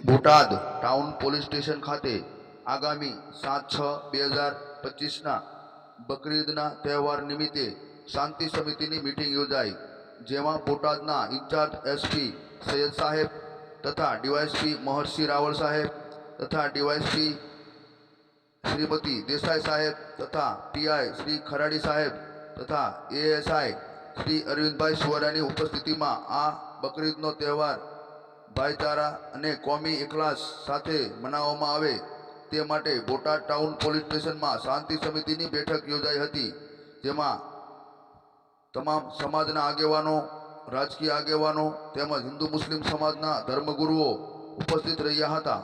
Botad town police station ખાતે આગામી સાત છ બે હજાર પચીસના બકરીદના તહેવાર નિમિત્તે શાંતિ સમિતિની મિટિંગ યોજાઈ જેમાં બોટાદના ઇન્ચાર્જ એસપી સૈયદ સાહેબ તથા ડીવાયસપી મહર્ષિ રાવળ સાહેબ તથા ડીવાયસપી શ્રીમતી દેસાઈ સાહેબ તથા પીઆઈ શ્રી ખરાડી સાહેબ તથા એએસઆઈ શ્રી અરવિંદભાઈ સુવારાની ઉપસ્થિતિમાં આ બકરીદનો તહેવાર ભાઈચારા અને કોમી એકલાસ સાથે મનાવવામાં આવે તે માટે બોટાદ ટાઉન પોલીસ સ્ટેશનમાં શાંતિ સમિતિની બેઠક યોજાઈ હતી, જેમાં તમામ સમાજના આગેવાનો, રાજકીય આગેવાનો તેમજ હિન્દુ મુસ્લિમ સમાજના ધર્મગુરુઓ ઉપસ્થિત રહ્યા હતા.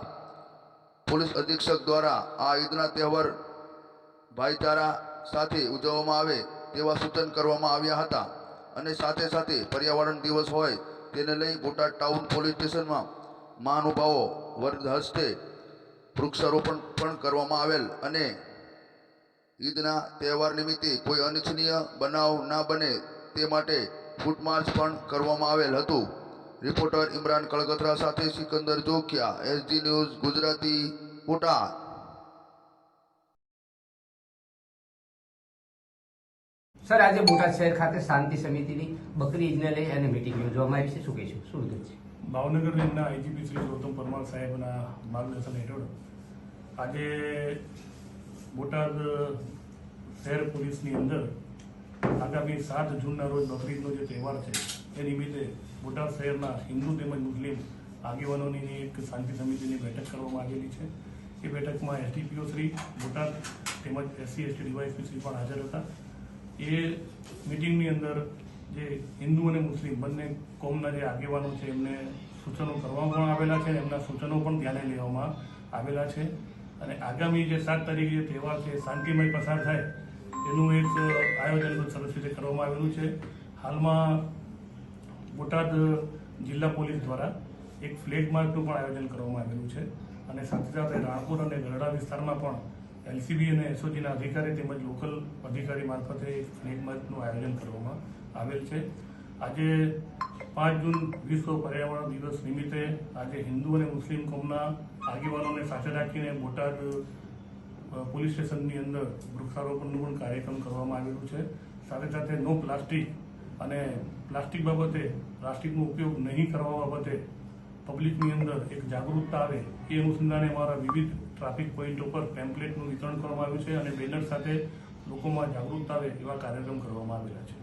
પોલીસ અધિક્ષક દ્વારા આ ઈદના તહેવાર ભાઈચારા સાથે ઉજવવામાં આવે તેવા સૂચન કરવામાં આવ્યા હતા અને સાથે સાથે પર્યાવરણ દિવસ હોય તેને લઈ બોટાદ ટાઉન પોલીસ સ્ટેશનમાં મહાનુભાવો વર્ગ હસ્તે વૃક્ષારોપણ પણ કરવામાં આવેલ અને ઈદના તહેવાર નિમિત્તે કોઈ અનિચ્છનીય બનાવ ના બને તે માટે ફૂટ માર્ચ પણ કરવામાં આવેલ હતું. રિપોર્ટર ઇમરાન કળગતરા સાથે Sikandar Jokhiya SD news, Gujarati Botad. Sir, આજે બોટાદ શહેર ખાતે શાંતિ સમિતિની બકરી ઈદને લઈ અને મિટિંગ યોજવામાં આવી છે. શું કહીશું? શું વિગત છે? ભાવનગર રેન્જના આઈજીપી શ્રી ગૌતમ પરમાર સાહેબના માર્ગદર્શન હેઠળ આજે બોટાદ શહેર પોલીસની અંદર આગામી સાત જૂનના રોજ બકરીદનો જે તહેવાર છે, એ નિમિત્તે બોટાદ શહેરના હિન્દુ તેમજ મુસ્લિમ આગેવાનોની એક શાંતિ સમિતિની બેઠક કરવામાં આવેલી છે. એ બેઠકમાં એસડીપીઓ શ્રી, બોટાદ તેમજ એસસી એસટી ડીવાયસપી શ્રી પણ હાજર હતા. એ મિટિંગની અંદર જે હિન્દુ અને મુસ્લિમ બંને કોમના જે આગેવાનો છે, એમને સૂચનો કરવામાં આવેલા છે એમના સૂચનો પણ ધ્યાને લેવામાં આવેલા છે. અને આગામી જે સાત તારીખે જે તહેવાર છે, શાંતિમય પસાર થાય, એનું એક આયોજન પણ સરસ રીતે કરવામાં આવેલું છે. હાલમાં બોટાદ જિલ્લા પોલીસ દ્વારા એક ફ્લેગ માર્ચનું પણ આયોજન કરવામાં આવેલું છે. અને સાથે સાથે રાણપુર અને ગરડા વિસ્તારમાં પણ એલસીબી અને એસઓજીના અધિકારી તેમજ લોકલ અધિકારી મારફતે ફ્લેગ માર્ચનું આયોજન કરવામાં આવેલ છે. આજે પાંચ જૂન વિશ્વ પર્યાવરણ દિવસ નિમિત્તે આજે હિન્દુ અને મુસ્લિમ કોમના આગેવાનોને સાથે રાખીને બોટાદ પોલીસ સ્ટેશનની અંદર વૃક્ષારોપણનું પણ કાર્યક્રમ કરવામાં આવેલું છે. સાથે સાથે નો પ્લાસ્ટિક અને પ્લાસ્ટિક બાબતે પ્લાસ્ટિકનો ઉપયોગ નહીં કરવા બાબતે પબ્લિકની અંદર એક જાગૃતતા આવે એ અનુસંધાને અમારા વિવિધ ટ્રાફિક પોઈન્ટો પર પેમ્પલેટનું વિતરણ કરવામાં આવ્યું છે અને બેનર સાથે લોકોમાં જાગૃતતા આવે એવા કાર્યક્રમ કરવામાં આવેલા છે.